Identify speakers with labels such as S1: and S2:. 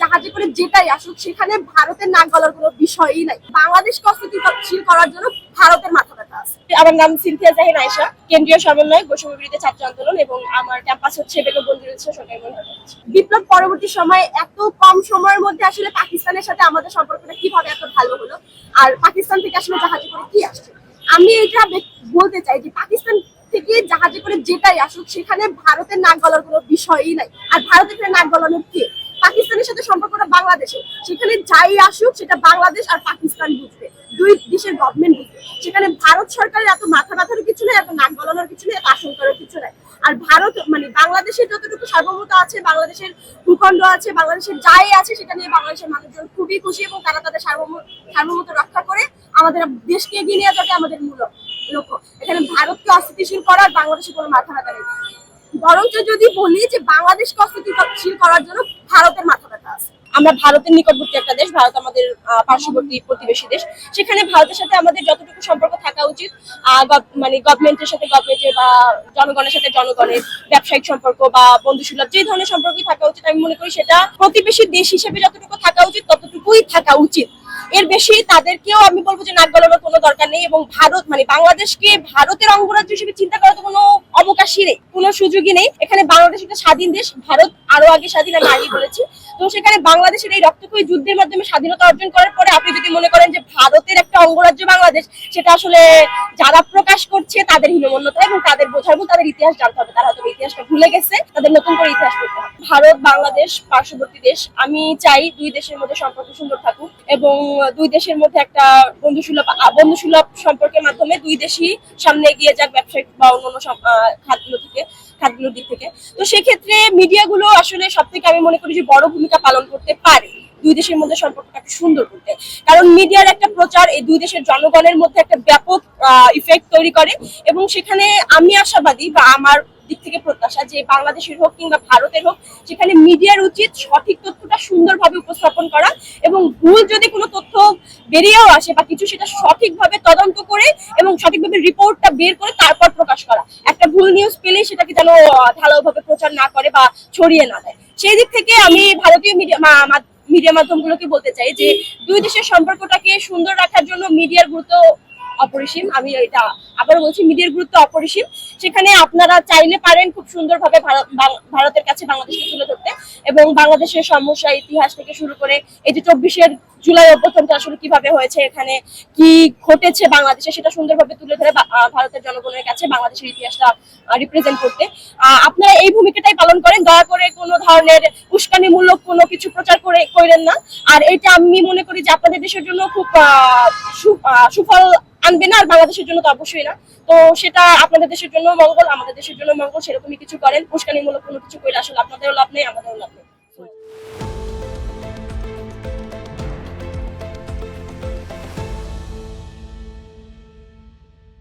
S1: জাহাজে করে যেটাই আসুক সেখানে ভারতের নাক গলার কোনো বিষয়ই নাই। বাংলাদেশ অস্থিতিশীল করার জন্য ভারতের মাথা ব্যথা আছে।
S2: আমার নাম সিনথিয়া জাহিন আয়সা কেন্দ্রীয় সমন্বয় বৈষম্য বিরোধী ছাত্র আন্দোলন এবং আমার ক্যাম্পাস হচ্ছে বেগম বন্ধুর সরকারি
S1: বিপ্লব পরবর্তী সময়ে এত কম সময়ের মধ্যে আসলে পাকিস্তানের সাথে আমাদের সম্পর্কটা কীভাবে এত ভালো হলো? আর পাকিস্তান থেকে আসলে জাহাজে করে কি আসছে? আমি এটা বলতে চাই যে পাকিস্তান থেকে জাহাজে করে যেটাই আসুক সেখানে ভারতের নাক গলার কোনো বিষয়ই নাই। আর ভারতের নাক গলানোর কে? পাকিস্তানের সাথে সম্পর্কটা বাংলাদেশে সেখানে যাই আসুক, সেটা বাংলাদেশ আর পাকিস্তান বুঝবে। দুই দেশের গভর্নমেন্ট বুঝবে। সেখানে ভারত সরকারের এত মাথা ব্যথার কিছু নেই, এত নাক গলানোর কিছু নেই, এত আশঙ্কারও কিছু নেই। আর ভারত মানে বাংলাদেশের যতটুকু সার্বভৌমতা আছে, বাংলাদেশের ভূখণ্ড আছে, বাংলাদেশের যাই আছে, সেটা নিয়ে বাংলাদেশের মানুষজন খুবই খুশি এবং তারা তাদের সার্বভৌম, সার্বভৌমত্ব রক্ষা করে আমাদের দেশকে এগিয়ে নিয়ে যাবে আমাদের মূল লক্ষ্য। এখানে ভারতকে অস্থিতিশীল করার বাংলাদেশের কোনো মাথা ব্যথা নেই। বরঞ্চ যদি বলি যে বাংলাদেশকে অস্থিতিশীল করার জন্য ভারতের মাথা ব্যথা আছে।
S2: আমরা ভারতের নিকটবর্তী একটা দেশ, ভারত আমাদের পার্শ্ববর্তী প্রতিবেশী দেশ। সেখানে ভারতের সাথে আমাদের যতটুকু সম্পর্ক থাকা উচিত মানে গভর্নমেন্টের সাথে গভর্নমেন্টের বা জনগণের সাথে জনগণের ব্যবসায়িক সম্পর্ক বা বন্ধুসুলভ যে ধরনের সম্পর্কই থাকা উচিত, আমি মনে করি সেটা প্রতিবেশী দেশ হিসেবে যতটুকু থাকা উচিত, ততটুকুই থাকা উচিত। এর বেশি তাদেরকেও আমি বলব যে নাক গলানোর কোনো দরকার নেই এবং ভারত মানে বাংলাদেশকে ভারতের অঙ্গরাজ্য হিসেবে চিন্তা করার তো কোনো অবকাশই নেই, কোনো সুযোগই নেই। এখানে বাংলাদেশ একটা স্বাধীন দেশ, ভারত আরও আগে স্বাধীন, আমি আগেই বলেছি। তো সেখানে বাংলাদেশের এই রক্তক্ষয়ী যুদ্ধের মাধ্যমে স্বাধীনতা অর্জন করার পরে আপনি যদি মনে করেন যে ভারতের একটা অঙ্গরাজ্য বাংলাদেশ, সেটা আসলে যারা প্রকাশ করছে তাদের হীনমন্যতা এবং তাদের বোঝার তাদের ইতিহাস জানতে হবে। তারা হয়তো ইতিহাসটা ভুলে গেছে, তাদের নতুন করে ইতিহাস পড়তে হবে। ভারত, বাংলাদেশ, পার্শ্ববর্তী দেশ, আমি চাই দুই দেশের মধ্যে সম্পর্ক সুন্দর থাকুক। এবং দুই দেশের মধ্যে একটা বন্ধুসুলভ বন্ধুসুলভ সম্পর্কের মাধ্যমে দুই দেশই সামনে এগিয়ে যাক ব্যবসায়িক বা আহ, খাতগুলো থেকে খাতগুলোর দিক থেকে। তো সেক্ষেত্রে মিডিয়াগুলো আসলে সব থেকে আমি মনে করি যে বড় ভূমিকা পালন করতে পারে দুই দেশের মধ্যে সম্পর্কটাকে সুন্দর করতে। কারণ মিডিয়ার একটা প্রচার এই দুই দেশের জনগণের মধ্যে একটা ব্যাপক ইফেক্ট তৈরি করে এবং সেখানে আমি আশাবাদী বা আমার দিক থেকে প্রত্যাশা যে বাংলাদেশের হোক কিংবা ভারতের হোক, সেখানে মিডিয়ার উচিত সঠিক তথ্যটা সুন্দরভাবে উপস্থাপন করা এবং ভুল যদি কোনো তথ্য বেরিয়েও আসে বা কিছু, সেটা সঠিকভাবে তদন্ত করে এবং সঠিকভাবে রিপোর্টটা বের করে তারপর প্রকাশ করা। একটা ভুল নিউজ পেলেই সেটাকে যেন ঢালাওভাবে প্রচার না করে বা ছড়িয়ে না দেয়। সেই দিক থেকে আমি ভারতীয় মিডিয়া মিডিয়া মাধ্যমগুলোকে বলতে চাই যে দুই দেশের সম্পর্কটাকে সুন্দর রাখার জন্য মিডিয়ার গুরুত্ব অপরিসীম, আমি এটা আবার বলছি মিডিয়ার গুরুত্ব অপরিসীম। সেখানে আপনারা চাইলে পারেন খুব সুন্দরভাবে ভারতের কাছে বাংলাদেশকে তুলে ধরতে এবং বাংলাদেশের সমস্যা, ইতিহাস থেকে শুরু করে এই যে চব্বিশের জুলাই অভ্যর্থনটা আসলে কীভাবে হয়েছে, এখানে কি ঘটেছে বাংলাদেশে, সেটা সুন্দরভাবে তুলে ধরে ভারতের জনগণের কাছে বাংলাদেশের ইতিহাসটা রিপ্রেজেন্ট করতে। আপনারা এই ভূমিকাটাই পালন করেন, দয়া করে কোনো ধরনের উস্কানিমূলক কোনো কিছু প্রচার করে, করেন না। আর এটা আমি মনে করি যে আপনাদের দেশের জন্য খুব সুফল আনবে না, আর বাংলাদেশের জন্য তো অবশ্যই না। তো সেটা আপনাদের দেশের জন্য মঙ্গল, আমাদের দেশের জন্য মঙ্গল, সেরকমই কিছু করেন। উস্কানিমূলক কোনো কিছু করলে আসলে আপনাদেরও লাভ নেই, আমাদেরও লাভ নেই।